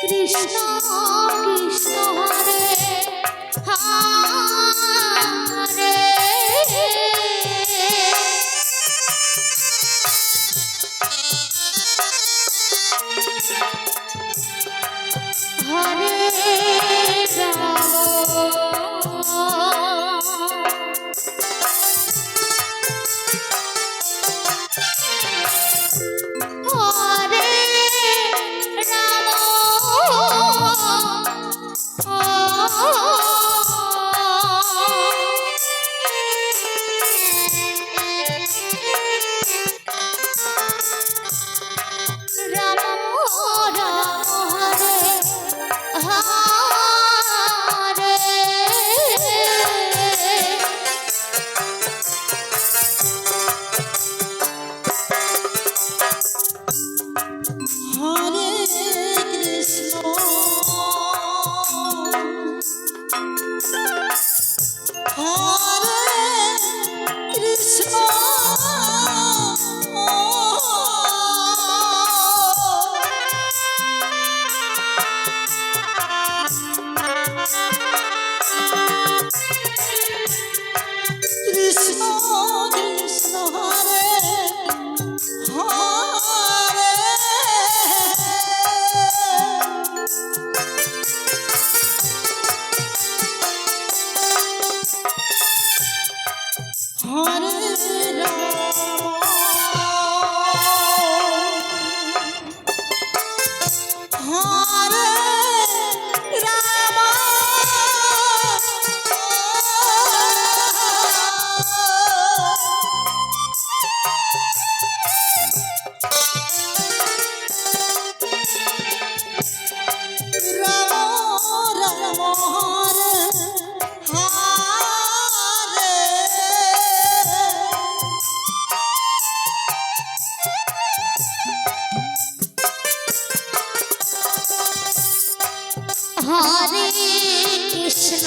কৃষ্ণ কৃষ্ণ হরে হরে हमारे হরে কৃষ্ণ।